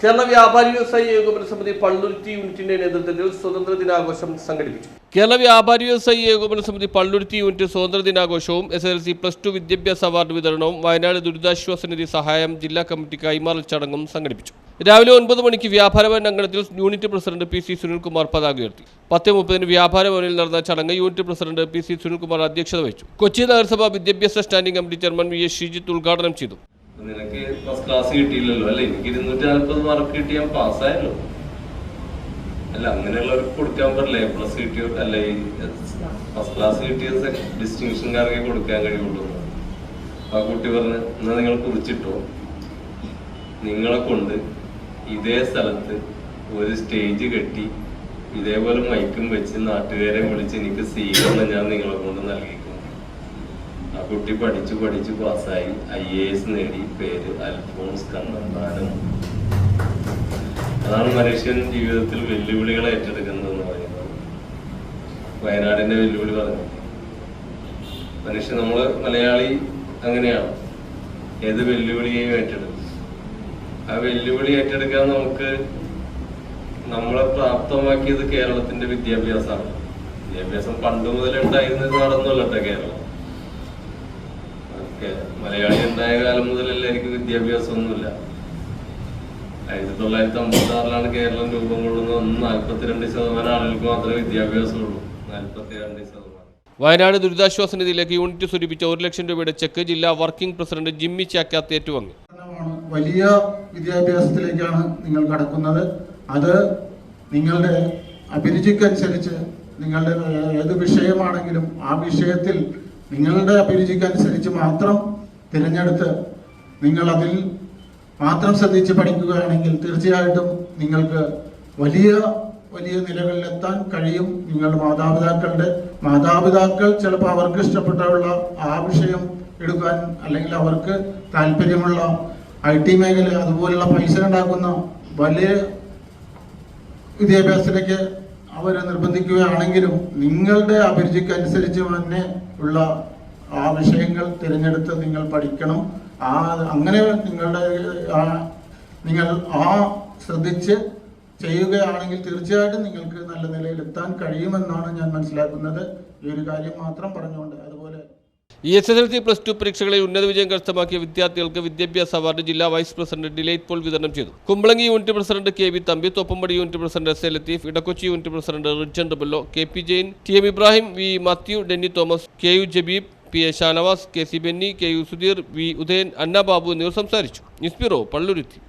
Kerala Vyapari Vyavasayi Ekopana സമിതി പള്ളുരുത്തി യൂണിറ്റിന്റെ നേതൃത്വത്തിൽ സ്വതന്ത്ര ദിനാഘോഷം സംഘടിപ്പിച്ചു. കേരള വ്യാപാരി വ്യവസായി ഏകോപന സമിതി പള്ളുരുത്തി യൂണിറ്റ് സ്വതന്ത്ര ദിനാഘോഷവും S L C plus two വിദ്യാഭ്യാസ അവാർഡ് വിതരണവും വയനാട് ദുരിതാശ്വാസ നിധി സഹായം ജില്ലാ കമ്മിറ്റി കൈമാറൽ ചടങ്ങും സംഘടിപ്പിച്ചു. രാവിലെ ഒൻപത് മണിക്ക് വ്യാപാരഭവൻ അങ്കണത്തിൽ unit president P C Sunilkumar പതാക ഉയർത്തി. പത്ത് മുപ്പതിന് വ്യാപാരഭവനിൽ നടന്ന ചടങ്ങ് unit president P C Sunilkumar അധ്യക്ഷത വഹിച്ചു. കൊച്ചി നഗരസഭ വിദ്യാഭ്യാസ standing committee chairman V S ഉദ്ഘാടനം ചെയ്തു. നിനക്ക് ഫസ്റ്റ് ക്ലാസ് കിട്ടിയില്ലല്ലോ. അല്ലെ എനിക്ക് ഇരുന്നൂറ്റി നാൽപ്പത് മാർക്ക് കിട്ടി ഞാൻ പാസ്സായല്ലോ അല്ല അങ്ങനെയുള്ളവർക്ക് കൊടുക്കാൻ പറ്റില്ല. എ പ്ലസ് കിട്ടിയോ അല്ല ഈ ഫസ്റ്റ് ക്ലാസ് കിട്ടിയ ഡിസ്റ്റിങ്ഷൻകാർക്ക് കൊടുക്കാൻ കഴിയുള്ളൂ. ആ കുട്ടി പറഞ്ഞ് എന്നാ നിങ്ങൾ കുറിച്ചിട്ടോ? നിങ്ങളെ കൊണ്ട് ഇതേ സ്ഥലത്ത് ഒരു സ്റ്റേജ് കെട്ടി ഇതേപോലെ മൈക്കും വെച്ച് നാട്ടുകാരെ വിളിച്ച് എനിക്ക് സ്വീകരണം ഞാൻ നിങ്ങളെ കൊണ്ട് നൽകിക്കും. ആ കുട്ടി പഠിച്ചു പഠിച്ചു പാസ്സായി. ഐ എ എസ് നേടി. പേര് അൽഫോൺസ് കണ്ണന്താനം. അതാണ് മനുഷ്യൻ ജീവിതത്തിൽ വെല്ലുവിളികൾ ഏറ്റെടുക്കുന്നത് എന്ന് പറയുന്നത്. വയനാടിന്റെ വെല്ലുവിളി പറഞ്ഞു മനുഷ്യൻ നമ്മൾ മലയാളി അങ്ങനെയാണ്. ഏത് വെല്ലുവിളിയെയും ഏറ്റെടുക്കും. ആ വെല്ലുവിളി ഏറ്റെടുക്കാൻ നമുക്ക് നമ്മളെ പ്രാപ്തമാക്കിയത് കേരളത്തിന്റെ വിദ്യാഭ്യാസമാണ്. വിദ്യാഭ്യാസം പണ്ട് മുതലേ ഉണ്ടായിരുന്ന നടന്നല്ലോ കേരളം. മലയാളി ഉണ്ടായ കാലം മുതലല്ലേ എനിക്ക് വിദ്യാഭ്യാസം ഒന്നുമില്ല ആയിരത്തി തൊള്ളായിരത്തി അമ്പത്തി ആറിലാണ് കേരളം രൂപം കൊള്ളുന്നത്. ഒന്ന് നാല്പത്തിരണ്ട് ശതമാനം ആളുകൾക്ക് മാത്രമേ വിദ്യാഭ്യാസമുള്ളൂ. നാല്പത്തിരണ്ട് ശതമാനം. വയനാട് ദുരിതാശ്വാസ നിധിയിലേക്ക് യൂണിറ്റ് സ്വരൂപിച്ച ഒരു ലക്ഷം രൂപയുടെ ചെക്ക് ജില്ലാ വർക്കിംഗ് പ്രസിഡന്റ് ജിമ്മി ചാക്കാത്ത് ഏറ്റുവാങ്ങി. വലിയ വിദ്യാഭ്യാസത്തിലേക്കാണ് നിങ്ങൾ കടക്കുന്നത്. അത് നിങ്ങളുടെ അഭിരുചിക്കനുസരിച്ച് നിങ്ങളുടെ ഏത് വിഷയമാണെങ്കിലും ആ വിഷയത്തിൽ നിങ്ങളുടെ അഭിരുചിക്കനുസരിച്ച് മാത്രം തിരഞ്ഞെടുത്ത് നിങ്ങൾ അതിൽ മാത്രം ശ്രദ്ധിച്ച് പഠിക്കുകയാണെങ്കിൽ തീർച്ചയായിട്ടും നിങ്ങൾക്ക് വലിയ വലിയ നിലകളിലെത്താൻ കഴിയും. നിങ്ങളുടെ മാതാപിതാക്കളുടെ മാതാപിതാക്കൾ ചിലപ്പോൾ അവർക്ക് ഇഷ്ടപ്പെട്ടുള്ള ആ വിഷയം എടുക്കാൻ അല്ലെങ്കിൽ അവർക്ക് താല്പര്യമുള്ള ഐ ടി മേഖല അതുപോലുള്ള പൈസ ഉണ്ടാക്കുന്ന വലിയ വിദ്യാഭ്യാസത്തിലേക്ക് അവരെ നിർബന്ധിക്കുകയാണെങ്കിലും നിങ്ങളുടെ അഭിരുചിക്കനുസരിച്ച് തന്നെ ഉള്ള ആ വിഷയങ്ങൾ തിരഞ്ഞെടുത്ത് നിങ്ങൾ പഠിക്കണം. ആ അങ്ങനെ നിങ്ങളുടെ നിങ്ങൾ ആ ശ്രദ്ധിച്ച് ചെയ്യുകയാണെങ്കിൽ തീർച്ചയായിട്ടും നിങ്ങൾക്ക് നല്ല നിലയിലെത്താൻ കഴിയുമെന്നാണ് ഞാൻ മനസ്സിലാക്കുന്നത്. ഈ ഒരു കാര്യം മാത്രം പറഞ്ഞുകൊണ്ട് S S L C plus two പരീക്ഷകളിൽ ഉന്നത വിജയം കരസ്ഥമാക്കിയ വിദ്യാർത്ഥികൾക്ക് വിദ്യാഭ്യാസ അവാർഡ് ജില്ലാ വൈസ് പ്രസിഡന്റ് ഡിലൈറ്റ് പോൾ വിതരണം ചെയ്തു. Kumbalangi unit president K V Thampi Thoppumpady unit president S A Latheef Edakochi unit president Richen W K P Jain T M Ibrahim V Mathew Denny Thomas K U Jabeeb P A Shanavas K C Benny K U Sudheer V Udayan Anna Babu എന്നിവർ സംസാരിച്ചു. News bureau Palluruthy.